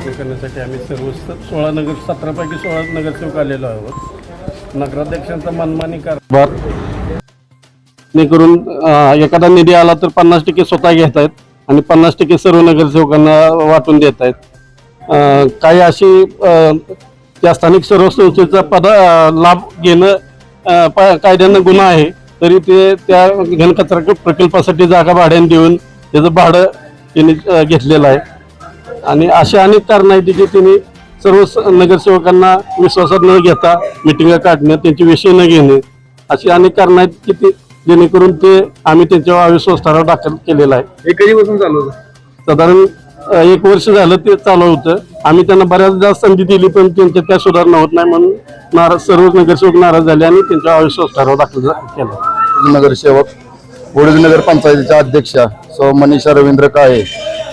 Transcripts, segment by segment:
दाखल करण्यासाठी आम्ही सर्व सोळा नगर सतरापैकी सोळा नगरसेवक आलेलो आहोत. नगराध्यक्षांचा मनमानी कारभार करून एखादा निधी आला तर पन्नास टक्के स्वतः घेत आहेत आणि पन्नास टक्के सर्व नगरसेवकांना वाटून देत आहेत काही अशी त्या स्थानिक सर्व संस्थेचा पद लाभ घेणं प- कायद्यानं गुन्हा आहे तरी ते त्या घनकचरा प्रकल्पासाठी जागा भाड्याने देऊन त्याचं भाडं त्यांनी घेतलेलं आहे. आणि अशा अनेक कारणं आहेत की त्यांनी सर्व स- नगरसेवकांना विश्वासात न घेता मिटिंगा काढणं त्यांचे विषय न घेणे अशी अनेक कारणं आहेत की ते जेणेकरून ते आम्ही त्यांच्यावर अविश्वास ठराव दाखल केलेला आहे. हे कधीपासून चालू होतं? साधारण एक वर्ष झालं ते चालू होतं. आम्ही त्यांना बऱ्याचदा संधी दिली पण त्यांच्यात काय सुधारणा होत नाही म्हणून नाराज सर्व नगरसेवक नाराज झाले आणि त्यांच्यावर अविश्वास ठराव दाखल केला. नगरसेवक वडूज नगर पंचायतीच्या अध्यक्षा सौ मनीषा रवींद्र काळे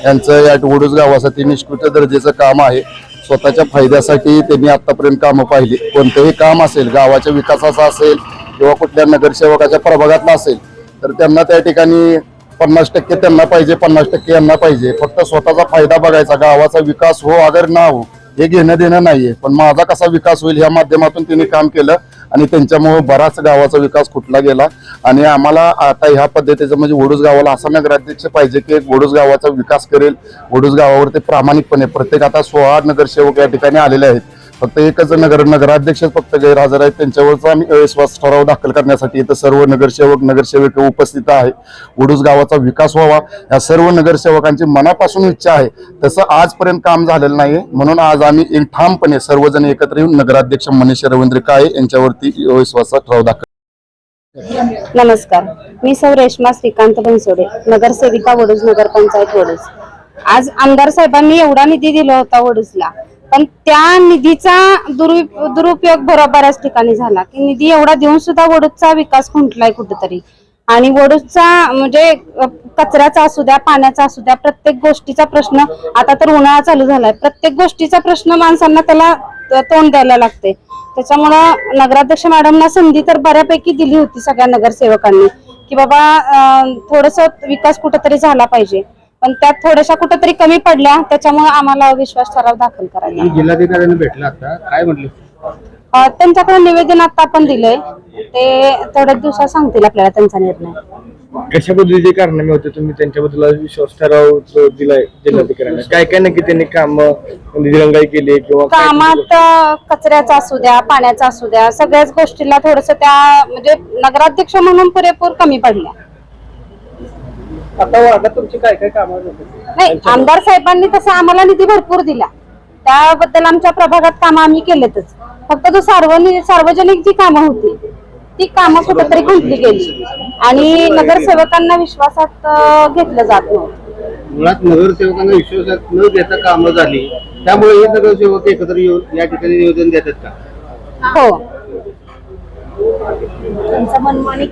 यांचं या वडूज गावासाठी निष्कृत दर्जेचं काम आहे. स्वतःच्या फायद्यासाठी त्यांनी आत्तापर्यंत कामं पाहिली. कोणतंही काम असेल गावाच्या विकासाचं असेल किंवा कुठल्या नगरसेवकाच्या प्रभागातला असेल तर त्यांना त्या ठिकाणी पन्नास टक्के त्यांना पाहिजे पन्नास टक्के यांना पाहिजे. फक्त स्वतःचा फायदा बघायचा गावाचा विकास हो अगर ना हो हे घेणं देणं नाहीये. पण माझा कसा विकास होईल ह्या माध्यमातून त्यांनी काम केलं. आणि त्यांच्यामुळे बराच गावाचा विकास खुटला गेला. आणि आम्हाला आता ह्या पद्धतीचं म्हणजे वडूस गावाला असा नगराध्यक्ष पाहिजे की वडूस गावाचा विकास करेल. वडूस गावावर ते प्रामाणिकपणे प्रत्येक आता सोळा नगरसेवक या ठिकाणी आलेले आहेत. फक्त एकच नगर नगराध्यक्ष फक्त गैरहजर आहेत. त्यांच्यावरचा आम्ही अविश्वास ठराव दाखल करण्यासाठी इथं सर्व नगरसेवक नगरसेवक उपस्थित आहे. उडूस गावाचा विकास व्हावा. या सर्व नगरसेवकांची मनापासून इच्छा आहे. तसं आजपर्यंत काम झालेलं नाही म्हणून आज आम्ही एक ठामपणे सर्वजण एकत्र येऊन नगराध्यक्ष मनीष रवींद्र काळे यांच्यावरती अविश्वासाचा ठराव दाखल नमस्कार. मी सौ रेश्मा श्रीकांत बनसोडे नगरसेविका वडूज नगरपंचायत वडूज. आज आमदार साहेबांनी एवढा निधी दिला होता वडूजला. पण त्या निधीचा दुरुपयोग बरोबर बऱ्याच ठिकाणी झाला. की निधी एवढा देऊन सुद्धा वडूजचा विकास खुंटलाय कुठेतरी. आणि वडूजचा म्हणजे कचऱ्याचा असू द्या पाण्याचा असू द्या प्रत्येक गोष्टीचा प्रश्न आता तर उन्हाळा चालू झालाय. प्रत्येक गोष्टीचा प्रश्न माणसांना त्याला तोंड द्यायला लागते त्याच्यामुळं नगराध्यक्ष मॅडमना संधी तर बऱ्यापैकी दिली होती सगळ्या नगरसेवकांनी. की बाबा थोडस विकास कुठेतरी झाला पाहिजे. पण त्यात थोड्याशा कुठेतरी कमी पडल्या त्याच्यामुळे आम्हाला विश्वास ठराव दाखल करायला. जिल्हाधिकाऱ्यांनी भेटला आता. काय म्हटले? अ, त्यांच्याकडे निवेदन आता आपण दिलंय. ते थोड्याच दिवसात सांगतील आपल्याला त्यांचा निर्णय. कशा पद्धतीचे कारनामे होते तुम्ही त्यांच्याबद्दल विश्वास ठराव जो दिलाय जिल्हाधिकाऱ्यांना? काय काय नक्की त्यांनी काम दिरंगाई केली किंवा काय कामात अ, कचऱ्याचा असू द्या पाण्याचा असू द्या सगळ्याच गोष्टीला थोडस त्या म्हणजे नगराध्यक्ष म्हणून पुरेपूर कमी पडल्या. आता वाटत तुमची काय काय कामं नाही आमदार साहेबांनी तसं आम्हाला निधी भरपूर दिला. त्याबद्दल आमच्या प्रभागात कामं आम्ही केलेतच. फक्त जो सार्वजनिक सार्वजनिक जी कामं होती ती कामं कुठेतरी गुंतली गेली. आणि नगरसेवकांना विश्वासात अ, घेतलं जात नव्हतं. मुळात नगरसेवकांना विश्वासात न देता कामं झाली. त्यामुळे हे नगरसेवक एकत्र येऊन या ठिकाणी निवेदन देतात का? हो. त्यांचा मनमानी